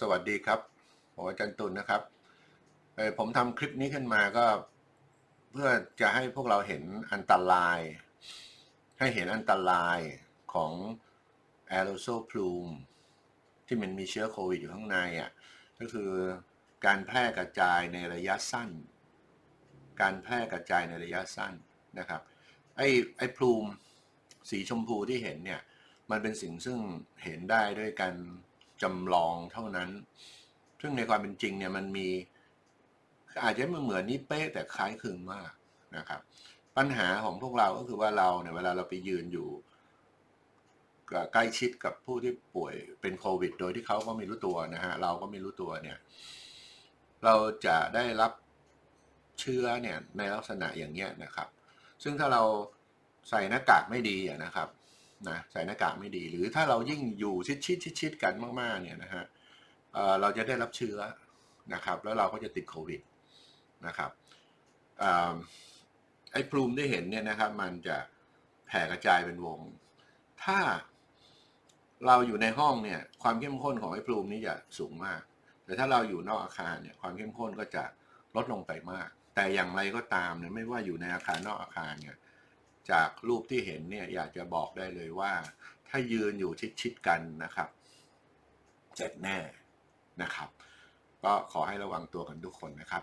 สวัสดีครับผมอาจารย์ตุลนะครับผมทำคลิปนี้ขึ้นมาก็ เพื่อจะให้พวกเราเห็นอันตราย ให้เห็นอันตรายของ aerosol plume ที่มันมีเชื้อโควิดอยู่ข้างในอะก็คือการแพร่กระจายในระยะสั้น การแพร่กระจายในระยะสั้นนะครับไอ้ไอ้พลูมสีชมพูที่เห็นเนี่ยมันเป็นสิ่งซึ่งเห็นได้ด้วยการ จำลองเท่านั้น ซึ่งในความเป็นจริงเนี่ยมันมี อาจจะไม่เหมือนนี้เป๊ะแต่คล้ายคลึงมากนะครับ ปัญหาของพวกเราก็คือว่าเราเนี่ยเวลาเราไปยืนอยู่ใกล้ชิดกับผู้ที่ป่วยเป็นโควิด โดยที่เขาก็ไม่รู้ตัวนะฮะเราก็ไม่รู้ตัวเนี่ย เราจะได้รับเชื้อเนี่ยในลักษณะอย่างเงี้ยนะครับ ซึ่งถ้าเราใส่หน้ากากไม่ดีนะครับ นะใส่หน้ากากไม่ดี หรือถ้าเรายิ่งอยู่ชิดชิดชิดชิดๆกันมากๆเนี่ยนะฮะเเราจะได้รับเชื้อนะครับ แล้วเราก็จะติดโควิดนะครับอ่าไอ้พลูมที่เห็นเนี่ยนะครับ มันจะแผ่กระจายเป็นวง ถ้าเราอยู่ในห้องเนี่ย ความเข้มข้นของไอ้พลูมนี้จะสูงมาก แต่ถ้าเราอยู่นอกอาคารเนี่ยความเข้มข้นก็จะลดลงไปมาก แต่อย่างไรก็ตามเนี่ยไม่ว่าอยู่ในอาคารนอกอาคารเนี่ย จากรูปที่เห็นเนี่ยอยากจะบอกได้เลยว่า ถ้ายืนอยู่ชิดๆกันนะครับ เจ็บแน่นะครับ ก็ขอให้ระวังตัวกันทุกคนนะครับ